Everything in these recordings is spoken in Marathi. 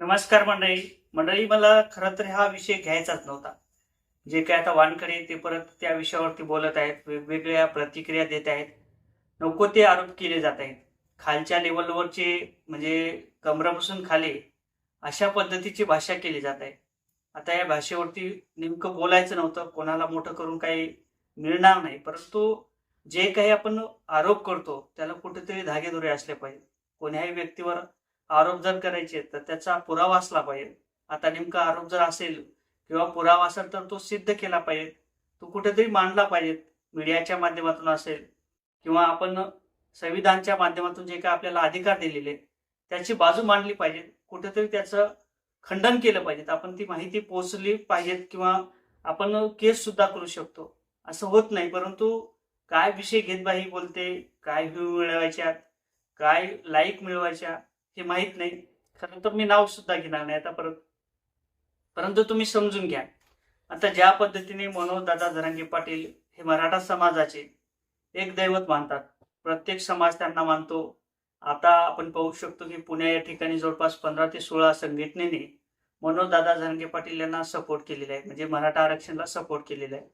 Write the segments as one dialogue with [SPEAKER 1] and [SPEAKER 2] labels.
[SPEAKER 1] नमस्कार मंडळी. मंडळी मला खरं तर हा विषय घ्यायचाच नव्हता. जे काय आता वानकडे ते परत त्या विषयावरती बोलत आहेत वेगवेगळ्या प्रतिक्रिया देत आहेत. नको ते आरोप केले जात आहेत. खालच्या लेवलवरचे म्हणजे कमरापासून खाली अशा पद्धतीची भाषा केली जात आहे. आता या भाषेवरती नेमकं बोलायचं नव्हतं कोणाला मोठं करून काही मिळणार नाही. परंतु जे काही आपण आरोप करतो त्याला कुठेतरी धागेदोरे असले पाहिजे कोण्याही व्यक्तीवर आरोप जर करायचे तर त्याचा पुरावा असला पाहिजे. आता नेमका आरोप जर असेल किंवा पुरावा असेल तर तो सिद्ध केला पाहिजे. तो कुठेतरी मांडला पाहिजे मीडियाच्या माध्यमातून असेल किंवा आपण संविधानच्या माध्यमातून जे काय आपल्याला अधिकार दिलेले त्याची बाजू मांडली पाहिजे. कुठेतरी त्याचं खंडन केलं पाहिजे. आपण ती माहिती पोहोचली पाहिजेत किंवा आपण केस सुद्धा करू शकतो. असं होत नाही परंतु काय विषय घेत बाई बोलते काय व्ह्यू मिळवायच्यात काय लाईक मिळवायच्या हे माहीत नाही. खरं तर मी नाव सुद्धा घेणार नाही आता परत. परंतु तुम्ही समजून घ्या. आता ज्या पद्धतीने मनोजदादा धरंगे पाटील हे मराठा समाजाचे एक दैवत मानतात. प्रत्येक समाज त्यांना मानतो. आता आपण पाहू शकतो की पुणे या ठिकाणी जवळपास पंधरा ते सोळा संघटनेने मनोजदादा दादा पाटील यांना सपोर्ट केलेला आहे. म्हणजे मराठा आरक्षणाला सपोर्ट केलेला आहे.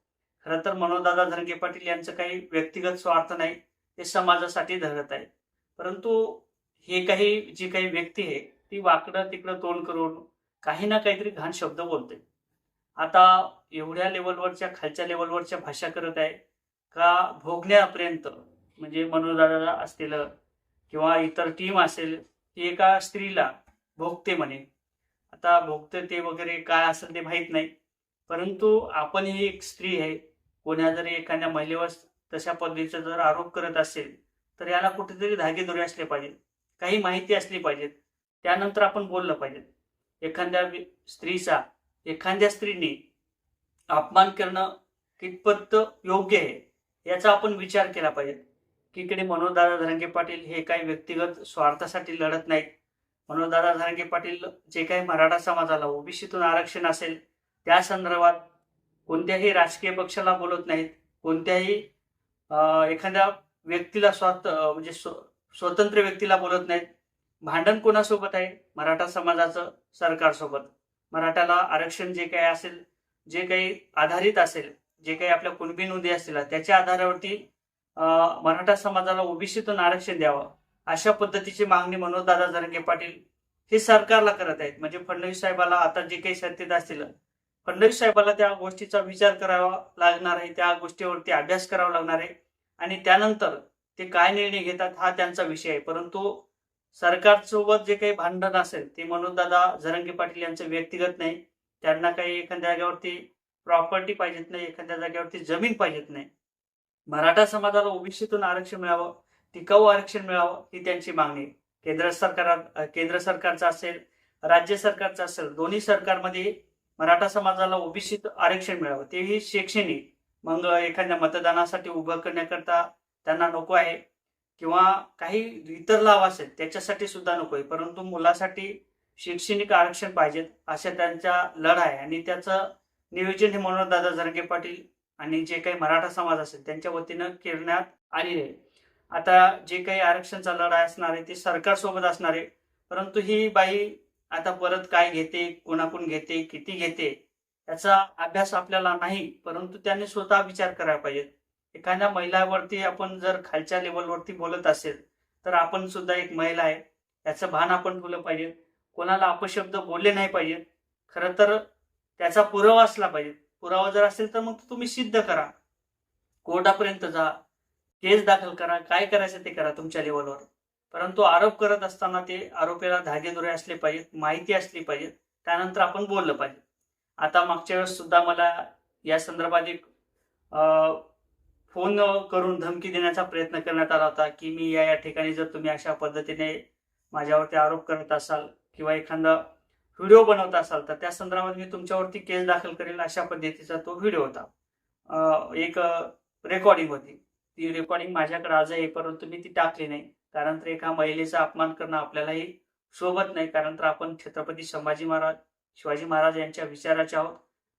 [SPEAKER 1] खरं तर मनोजदादा दादा पाटील यांचं काही व्यक्तिगत स्वार्थ नाही ते समाजासाठी धरत आहे. परंतु हे काही जी काही व्यक्ती आहे ती वाकडं तिकडं तोंड करून काही ना काहीतरी घाण शब्द बोलते. आता एवढ्या लेवलवरच्या खालच्या लेवलवरच्या भाषा करत आहे का भोगण्यापर्यंत म्हणजे मनोदाराला असतील किंवा इतर टीम असेल ती एका स्त्रीला भोगते म्हणे. आता भोगते ते वगैरे काय असेल ते माहीत नाही परंतु आपण ही एक स्त्री आहे कोण्या जरी एखाद्या महिलेवर तशा पद्धतीचा जर आरोप करत असेल तर याला कुठेतरी धागेदोरे असले पाहिजे काही माहिती असली पाहिजेत. त्यानंतर आपण बोललं पाहिजे एखाद्या स्त्रीचा एखाद्या स्त्रीने अपमान करणं कितपत योग्य आहे याचा आपण विचार केला पाहिजे की इकडे मनोजदादा धरंगे पाटील हे काही व्यक्तिगत स्वार्थासाठी लढत नाहीत. मनोजदादा धरंगे पाटील जे काही मराठा समाजाला ओबीसीतून आरक्षण असेल त्या संदर्भात कोणत्याही राजकीय पक्षाला बोलत नाहीत. कोणत्याही एखाद्या व्यक्तीला स्वार्थ म्हणजे स्व- स्वतंत्र व्यक्तीला बोलत नाहीत. भांडण कोणासोबत आहे? मराठा समाजाचं सरकारसोबत. मराठाला आरक्षण जे काही असेल जे काही आधारित असेल जे काही आपल्या कुणबी नोंदी असतील त्याच्या आधारावरती मराठा समाजाला ओबीसीतून आरक्षण द्यावं. अशा पद्धतीची मागणी मनोजदादा जरंगे पाटील हे सरकारला करत आहेत. म्हणजे फडणवीस साहेबाला आता जे काही सत्तेत असतील फडणवीस साहेबाला त्या गोष्टीचा विचार करावा लागणार आहे त्या गोष्टीवरती अभ्यास करावा लागणार आहे. आणि त्यानंतर ते काय निर्णय घेतात हा त्यांचा विषय आहे. परंतु सरकारसोबत जे काही भांडण असेल ते म्हणून दादा जरंगे पाटील यांचं व्यक्तिगत नाही. त्यांना काही एखाद्या जागेवरती प्रॉपर्टी पाहिजेत नाही एखाद्या जागेवरती जमीन पाहिजेत नाही. मराठा समाजाला ओबीसीतून आरक्षण मिळावं टिकाऊ आरक्षण मिळावं ही त्यांची मागणी केंद्र सरकारात केंद्र सरकारचं असेल राज्य सरकारचं असेल दोन्ही सरकारमध्ये मराठा समाजाला ओबीसीत आरक्षण मिळावं तेही शैक्षणिक. मग एखाद्या मतदानासाठी उभं करण्याकरता त्यांना नको आहे. किंवा काही इतर लाभ असेल त्याच्यासाठी सुद्धा नको आहे. परंतु मुलासाठी शैक्षणिक आरक्षण पाहिजेत अशा त्यांचा लढा आहे आणि त्याचं नियोजन हे मनोज दादा जरंगे पाटील आणि जे काही मराठा समाज असेल त्यांच्या वतीनं करण्यात आलेले आहे. आता जे काही आरक्षणचा लढा असणार आहे ते सरकारसोबत असणार आहे. परंतु ही बाई आता परत काय घेते कोणाकडून घेते किती घेते याचा अभ्यास आपल्याला नाही. परंतु त्यांनी स्वतः विचार करायला पाहिजे एखाद्या महिलावरती आपण जर खालच्या लेवलवरती बोलत असेल तर आपण सुद्धा एक महिला आहे. याचं भान आपण ठेवलं पाहिजे. कोणाला अपशब्द बोलले नाही पाहिजे. खरं तर त्याचा पुरावा असला पाहिजे. पुरावा जर असेल तर मग तुम्ही सिद्ध करा. कोर्टापर्यंत जा. केस दाखल करा. काय करायचं ते करा तुमच्या लेवलवर परंतु आरोप करत असताना ते आरोपीला धागेदोरे असले पाहिजेत माहिती असली पाहिजे त्यानंतर आपण बोललं पाहिजे. आता मागच्या वेळेस सुद्धा मला या संदर्भात एक अं, फोन करून धमकी देण्याचा प्रयत्न करण्यात आला होता की मी या या ठिकाणी जर तुम्ही अशा पद्धतीने माझ्यावरती आरोप करत असाल किंवा एखादा व्हिडिओ बनवत असाल तर त्या संदर्भात मी तुमच्यावरती केस दाखल करेल अशा पद्धतीचा तो व्हिडिओ होता. एक रेकॉर्डिंग होती. ती रेकॉर्डिंग माझ्याकडे आज आहे परंतु मी ती टाकली नाही. कारण तर एका महिलेचा अपमान करणं आपल्यालाही शोभत नाही. कारण तर आपण छत्रपती संभाजी महाराज शिवाजी महाराज यांच्या विचाराचे आहोत.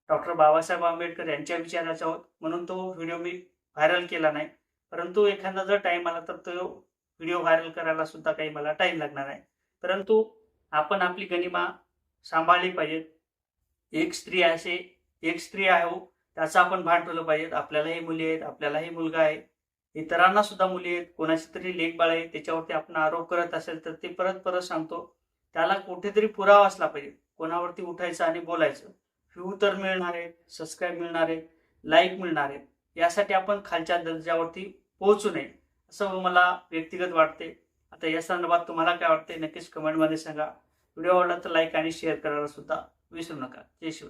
[SPEAKER 1] डॉक्टर बाबासाहेब आंबेडकर यांच्या विचाराचे आहोत. म्हणून तो व्हिडिओ मी व्हायरल केला नाही. परंतु एखादा जर टाईम आला तर तो व्हिडिओ व्हायरल करायला सुद्धा काही मला टाईम लागणार आहे परंतु आपण आपली गणिमा सांभाळली पाहिजेत एक स्त्री असे एक स्त्री आहे हो त्याचं आपण भान ठेवलं पाहिजेत आपल्यालाही मुली आहेत आपल्यालाही मुलगा आहे. इतरांना सुद्धा मुली आहेत. कोणाची तरी लेख बाळ आहे त्याच्यावरती आपण आरोप करत असेल तर ते परत परत सांगतो. त्याला कुठेतरी पुरावा असला पाहिजे. कोणावरती उठायचं आणि बोलायचं. व्ह्यू तर मिळणार आहेत सबस्क्राईब मिळणार आहेत लाईक मिळणार आहेत यासाठी आपण खालच्या दर्जावरती पोहोचू नये असं मला व्यक्तिगत वाटते. आता या संदर्भात तुम्हाला काय वाटते नक्कीच कमेंटमध्ये सांगा. व्हिडिओ आवडला तर लाईक आणि शेअर करायला सुद्धा विसरू नका. जय शिव